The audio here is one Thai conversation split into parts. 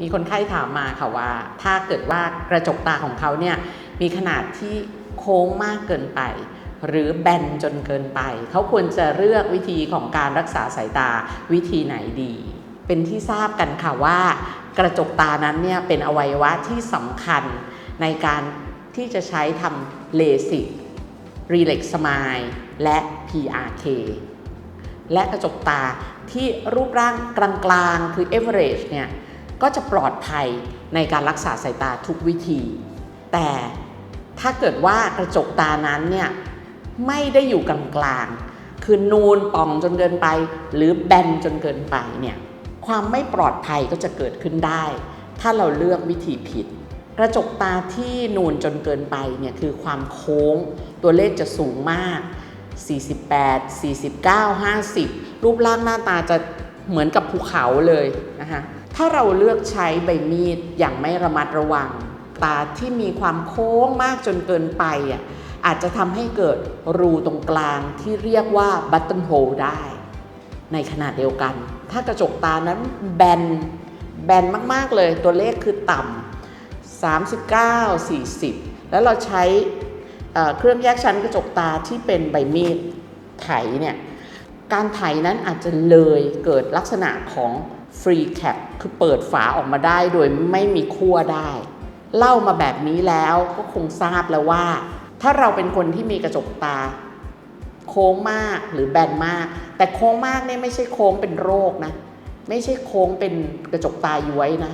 มีคนไข้ถามมาค่ะว่า ถ้าเกิดว่ากระจกตาของเขาเนี่ยมีขนาดที่โค้งมากเกินไป หรือแบนจนเกินไป เขาควรจะเลือกวิธีของการรักษาสายตาวิธีไหนดี เป็นที่ทราบกันค่ะว่า กระจกตานั้นเนี่ยเป็นอวัยวะที่สำคัญในการที่จะใช้ทำเลสิกรีเล็กสมายและ PRK และกระจกตาที่รูปร่างกลางๆ คือ average เนี่ย ก็จะปลอดภัยในการรักษาสายตาทุกวิธี แต่ถ้าเกิดว่ากระจกตานั้นเนี่ยไม่ได้อยู่กลางๆ คือนูนป่องจนเกินไป หรือแบนจนเกินไปเนี่ยความไม่ปลอดภัยก็จะเกิดขึ้นได้ ถ้าเราเลือกวิธีผิด กระจกตาที่นูนจนเกินไปเนี่ยคือความโค้ง ตัวเลขจะสูงมาก 48 49 50 รูปร่างหน้าตาจะเหมือนกับภูเขาเลยนะคะ ถ้าเราเลือกใช้ใบมีดอย่างไม่ระมัดระวัง ตาที่มีความโค้งมากจนเกินไปอะอาจจะทำให้เกิดรูตรงกลางที่เรียกว่าบัตเทิลโฮลได้ ในขนาดเดียวกัน ถ้ากระจกตานั้นแบนแบนมาก ๆ เลยตัวเลขคือต่ำ39 40 แล้วเราใช้เเครื่องแยกชั้นกระจกตาที่เป็นใบมีดไถเนี่ย การไถนั้นอาจจะเลยเกิดลักษณะของ ฟรีแคปคือเปิดฝาออกมาได้โดยไม่มีขั้วได้ เล่ามาแบบนี้แล้วก็คงทราบแล้วว่า ถ้าเราเป็นคนที่มีกระจกตา โค้งมากหรือแบนมาก แต่โค้งมากเนี่ยไม่ใช่โค้งเป็นโรคนะ ไม่ใช่โค้งเป็นกระจกตาย้วยนะ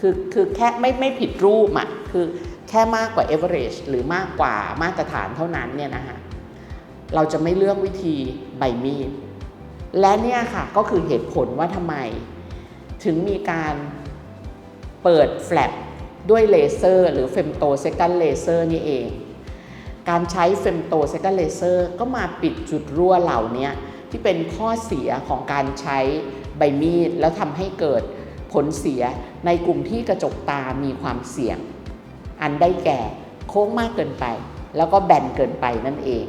คือคือแค่ไม่ไม่ผิดรูปอะ่ะคือแค่มากกว่า average หรือมากกว่ามาตรฐานเท่านั้นเนี่ยนะคะเราจะไม่เลือกวิธีใบมีดและเนี่ยค่ะก็คือเหตุผลว่าทำไม ถึงมีการเปิดแฟลปด้วยเลเซอร์หรือเฟมโตเซกันเลเซอร์นี่เอง การใช้เฟมโตเซกันเลเซอร์ก็มาปิดจุดรั่วเหล่านี้ที่เป็นข้อเสียของการใช้ใบมีด แล้วทำให้เกิดผลเสียในกลุ่มที่กระจกตามีความเสี่ยง อันได้แก่โค้งมากเกินไป แล้วก็แบนเกินไปนั่นเอง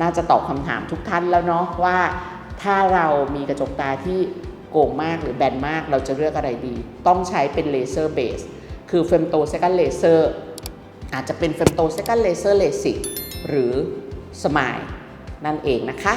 น่าจะตอบคำถามทุกท่านแล้วเนาะว่าถ้าเรามีกระจกตาที่ โก่งมากหรือแบนมากเราจะเลือกอะไรดี ต้องใช้เป็นเลเซอร์เบสคือเฟมโตเซกันเลเซอร์อาจจะเป็นเฟมโตเซกันเลเซอร์เลสิกหรือสมายนั่นเองนะคะ